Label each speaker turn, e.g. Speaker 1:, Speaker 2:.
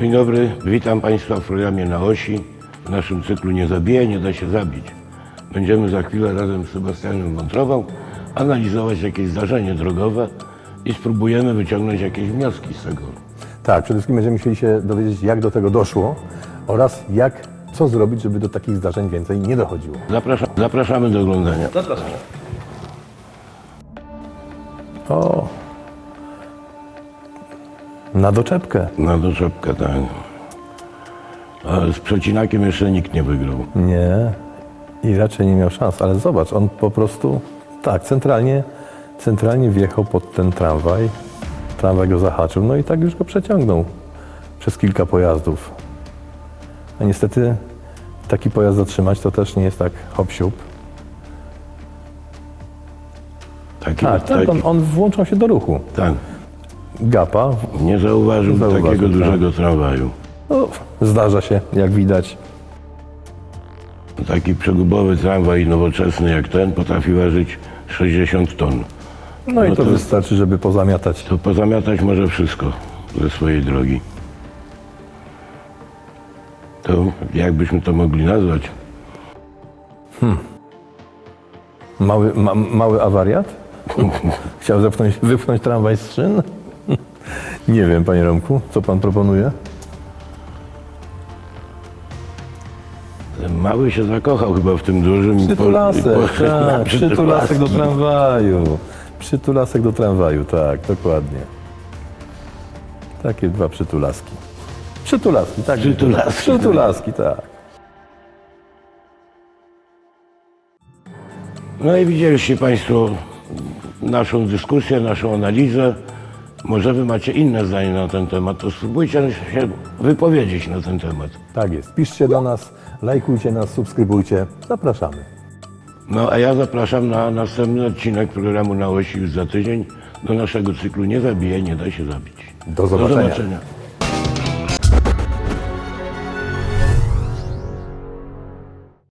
Speaker 1: Dzień dobry, witam Państwa w programie Na Osi. W naszym cyklu Nie zabija, nie da się zabić. Będziemy za chwilę razem z Sebastianem Wątrową analizować jakieś zdarzenie drogowe i spróbujemy wyciągnąć jakieś wnioski z tego.
Speaker 2: Tak, przede wszystkim będziemy chcieli się dowiedzieć, jak do tego doszło oraz jak, co zrobić, żeby do takich zdarzeń więcej nie dochodziło.
Speaker 1: Zapraszam, zapraszamy do oglądania.
Speaker 2: O! Na doczepkę.
Speaker 1: Na doczepkę, tak. Ale z przecinakiem jeszcze nikt nie wygrał.
Speaker 2: Nie. I raczej nie miał szans, ale zobacz, on po prostu, tak, centralnie, centralnie wjechał pod ten tramwaj. Tramwaj go zahaczył, no i tak już go przeciągnął przez kilka pojazdów. A niestety taki pojazd zatrzymać to też nie jest tak hop siup.
Speaker 1: Taki,
Speaker 2: Tak, tak,
Speaker 1: taki,
Speaker 2: on, on włączał się do ruchu.
Speaker 1: tak.
Speaker 2: Gapa,
Speaker 1: Nie zauważył,
Speaker 2: Zauważył,
Speaker 1: takiego
Speaker 2: tak.
Speaker 1: dużego tramwaju.
Speaker 2: no, zdarza się, jak widać.
Speaker 1: Taki przegubowy tramwaj nowoczesny jak ten potrafi ważyć 60 ton.
Speaker 2: No i
Speaker 1: No
Speaker 2: to
Speaker 1: to-
Speaker 2: wystarczy, żeby pozamiatać.
Speaker 1: To pozamiatać może wszystko ze swojej drogi. To jakbyśmy to mogli nazwać?
Speaker 2: Mały, ma, mały awariat? Chciał zepchnąć, wypchnąć tramwaj z szyn? Nie wiem, panie Romku, co pan proponuje?
Speaker 1: Ten mały się zakochał chyba w tym dużym. i po- i
Speaker 2: Przytulasek, tak, przytulasek do tramwaju. Przytulasek do tramwaju, tak, dokładnie. Takie dwa przytulaski. Przytulaski, tak.
Speaker 1: Przytulaski.
Speaker 2: Przytulaski, tak.
Speaker 1: No i widzieliście Państwo naszą dyskusję, naszą analizę. Może Wy macie inne zdanie na ten temat, to spróbujcie się wypowiedzieć na ten temat.
Speaker 2: Tak jest. Piszcie do nas, lajkujcie nas, subskrybujcie. Zapraszamy.
Speaker 1: No a ja zapraszam na następny odcinek programu na osi już za tydzień do naszego cyklu Nie zabije, nie da się zabić.
Speaker 2: Do zobaczenia.
Speaker 1: Do zobaczenia.